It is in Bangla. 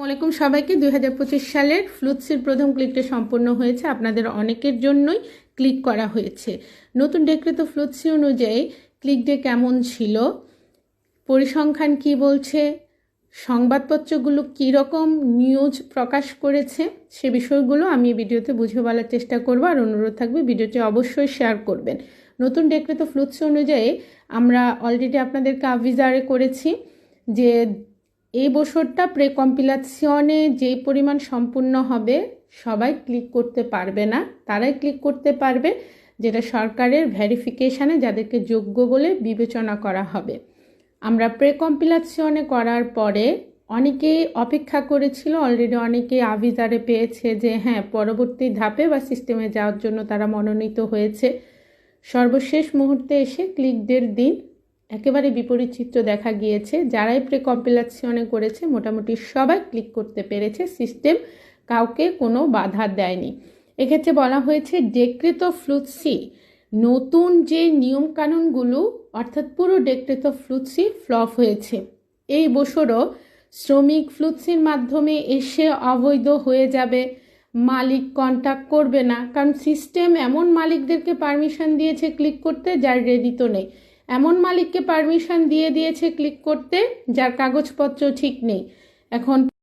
আসসালামাইকুম সবাইকে। দুই হাজার পঁচিশ সালের ফ্লুৎসির প্রথম ক্লিকটা সম্পূর্ণ হয়েছে। আপনাদের অনেকের জন্যই ক্লিক করা হয়েছে। নতুন ডেকৃত ফ্লুৎসি অনুযায়ী ক্লিক ডে কেমন ছিল? পরিসংখ্যান কি বলছে? সংবাদপত্রগুলো রকম নিউজ প্রকাশ করেছে? সে বিষয়গুলো আমি ভিডিওতে বুঝে বলার চেষ্টা করব। আর অনুরোধ থাকবে ভিডিওটি অবশ্যই শেয়ার করবেন। নতুন ডেকৃত ফ্লুৎসি অনুযায়ী আমরা অলরেডি আপনাদেরকে আভিজারে করেছি যে এই বছরটা প্রে কম্পিলাসিয়নে যেই পরিমাণ সম্পূর্ণ হবে, সবাই ক্লিক করতে পারবে না। তারাই ক্লিক করতে পারবে, যেটা সরকারের ভেরিফিকেশানে যাদেরকে যোগ্য বলে বিবেচনা করা হবে। আমরা প্রে কম্পিলাসিয়নে করার পরে অনেকেই অপেক্ষা করেছিল অলরেডি অনেকে আভিজারে পেয়েছে যে হ্যাঁ পরবর্তী ধাপে বা সিস্টেমে যাওয়ার জন্য তারা মনোনীত হয়েছে। সর্বশেষ মুহূর্তে এসে ক্লিক ডের দিন একেবারে বিপরীত চিত্র দেখা গিয়েছে। যারাই প্রে কম্পিলাসিয়নে করেছে, মোটামুটি সবাই ক্লিক করতে পেরেছে। সিস্টেম কাউকে কোনো বাধা দেয়নি। এক্ষেত্রে বলা হয়েছে ডেকৃত ফ্লুৎসি নতুন যে নিয়মকানুনগুলো, অর্থাৎ পুরো ডেকৃত ফ্লুৎসি ফ্লপ হয়েছে। এই বছরও শ্রমিক ফ্লুৎসির মাধ্যমে এসে অবৈধ হয়ে যাবে। মালিক কন্ট্যাক্ট করবে না। কারণ সিস্টেম এমন মালিকদেরকে পারমিশন দিয়েছে ক্লিক করতে, যার রেডি তো নেই। এমন মালিককে পারমিশন দিয়ে দিয়েছে ক্লিক করতে যার কাগজপত্র ঠিক নেই। এখন